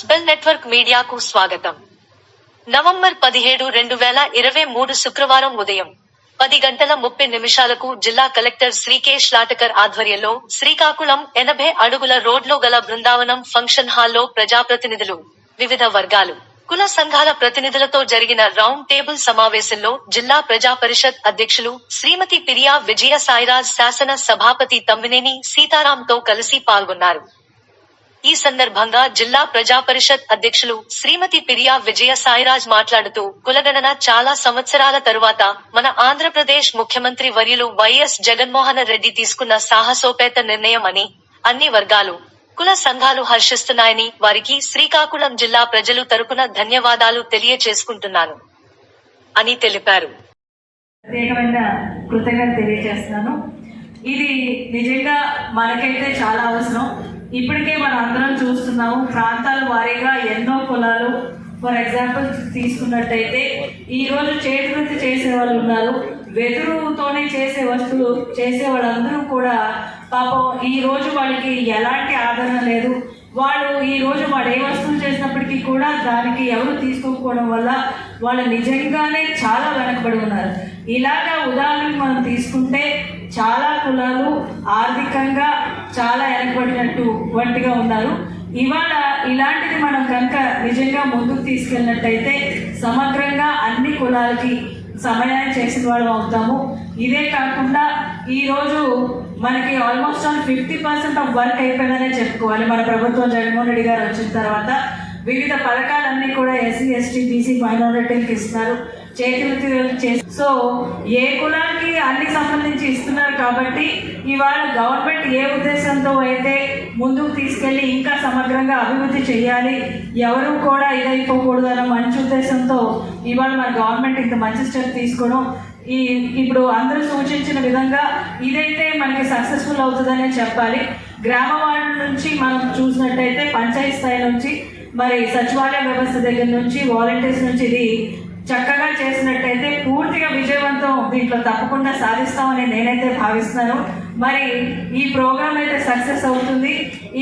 News bell network మీడియాకు స్వాగతం. November పదిహేడు రెండు వేల ఇరవై మూడు శుక్రవారం ఉదయం పది గంటల ముప్పై నిమిషాలకు జిల్లా కలెక్టర్ శ్రీకేష్ లాటకర్ ఆధ్వర్యంలో శ్రీకాకుళం ఎనభై అడుగుల రోడ్లో గల బృందావనం ఫంక్షన్ హాల్లో ప్రజాప్రతినిధులు వివిధ వర్గాలు కుల సంఘాల ప్రతినిధులతో జరిగిన రౌండ్ టేబుల్ సమావేశంలో జిల్లా ప్రజా పరిషత్ అధ్యక్షులు శ్రీమతి పిరియా విజయ సాయిరాజ్ శాసన సభాపతి తమ్మినేని సీతారాంతో కలిసి పాల్గొన్నారు. ఈ సందర్భంగా జిల్లా ప్రజా పరిషత్ అధ్యక్షులు శ్రీమతి పిరియా విజయ సాయిరాజ్ మాట్లాడుతూ కులగణన చాలా సంవత్సరాల తరువాత మన ఆంధ్రప్రదేశ్ ముఖ్యమంత్రి వర్యులు వైఎస్ జగన్మోహన రెడ్డి తీసుకున్న సాహసోపేత నిర్ణయం అని అన్ని వర్గాలు కుల సంఘాలు హర్షిస్తున్నాయని వారికి శ్రీకాకుళం జిల్లా ప్రజలు తరపున ధన్యవాదాలు తెలియచేసుకుంటున్నాను అని తెలిపారు. ప్రత్యేకమైన కృతజ్ఞత తెలియజేస్తున్నాను. ఇది నిజంగా మనకైతే చాలా అవసరం. ఇప్పటికే మనం అందరం చూస్తున్నాము ప్రాంతాల వారీగా ఎన్నో కులాలు ఫర్ ఎగ్జాంపుల్ తీసుకున్నట్టయితే ఈరోజు రోజు చేతి వృత్తి చేసే వాళ్ళు ఉన్నారు. వెదురుతోనే చేసే వస్తువులు చేసే వాళ్ళందరూ కూడా పాపం ఈ రోజు వాళ్ళకి ఎలాంటి ఆదరణ లేదు. వాళ్ళు ఈ రోజు వాడు ఏ వస్తువులు చేసినప్పటికీ కూడా దానికి ఎవరు తీసుకోకపోవడం వల్ల వాళ్ళు నిజంగానే చాలా వెనకబడి ఉన్నారు. ఇలాగా ఉదాహరణకు మనం తీసుకుంటే చాలా కులాలు ఆర్థికంగా చాలా వెనకబడినట్టు వంటిగా ఉన్నారు. ఇవాళ ఇలాంటిది మనం కనుక నిజంగా ముందుకు తీసుకెళ్ళినట్టయితే సమగ్రంగా అన్ని కులాలకి సమయాన్ని చేసిన వాళ్ళం అవుతాము. ఇదే కాకుండా ఈరోజు మనకి almost all fifty percent of work అయిపోయిందనే చెప్పుకోవాలి. మన ప్రభుత్వం జగన్మోహన్ రెడ్డి గారు వచ్చిన తర్వాత వివిధ పథకాలన్నీ కూడా ఎస్సీ ఎస్టీ బీసీ మైనారిటీలకు ఇస్తున్నారు. చేతి చేసి సో ఏ కులానికి అన్ని సంబంధించి ఇస్తున్నారు కాబట్టి ఇవాళ గవర్నమెంట్ ఏ ఉద్దేశంతో అయితే ముందుకు తీసుకెళ్ళి ఇంకా సమగ్రంగా అభివృద్ధి చేయాలి ఎవరు కూడా ఇదైపోకూడదు అన్న మంచి ఉద్దేశంతో ఇవాళ మన గవర్నమెంట్ ఇంత మంచి స్టెప్ తీసుకోవడం ఈ ఇప్పుడు అందరూ సూచించిన విధంగా ఇదైతే మనకి సక్సెస్ఫుల్ అవుతుందనే చెప్పాలి. గ్రామ వార్డు నుంచి మనం చూసినట్టయితే పంచాయతీ స్థాయి నుంచి మరి సచివాలయ వ్యవస్థ దగ్గర నుంచి వాలంటీర్స్ నుంచి ఇది చక్కగా చేసినట్టయితే పూర్తిగా విజయవంతం దీంట్లో తప్పకుండా సాధిస్తామని నేనైతే భావిస్తున్నాను. మరి ఈ ప్రోగ్రామ్ అయితే సక్సెస్ అవుతుంది.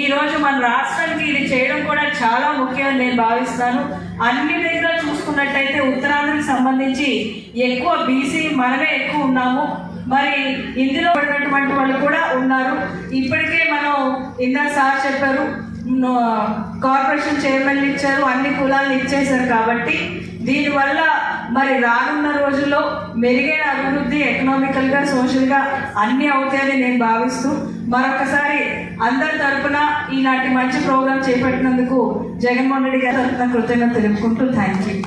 ఈ రోజు మన రాష్ట్రానికి ఇది చేయడం కూడా చాలా ముఖ్యం నేను భావిస్తున్నాను. అన్ని దగ్గర చూసుకున్నట్టయితే ఉత్తరాంధ్రకి సంబంధించి ఎక్కువ బీసీ మనమే ఎక్కువ ఉన్నాము. మరి ఇందులో పడినటువంటి వాళ్ళు కూడా ఉన్నారు. ఇప్పటికే మనం ఇందా సార్ చెప్పారు కార్పొరేషన్ చైర్మన్లు ఇచ్చారు అన్ని కులాలను ఇచ్చేశారు కాబట్టి దీనివల్ల మరి రానున్న రోజుల్లో మెరుగైన అభివృద్ధి ఎకనామికల్గా సోషల్గా అన్నీ అవుతాయని నేను భావిస్తూ మరొకసారి అందరి తరఫున ఈనాటి మంచి ప్రోగ్రాం చేపట్టినందుకు జగన్మోహన్ రెడ్డి గారి తరపున కృతజ్ఞత తెలుపుకుంటూ థ్యాంక్ యూ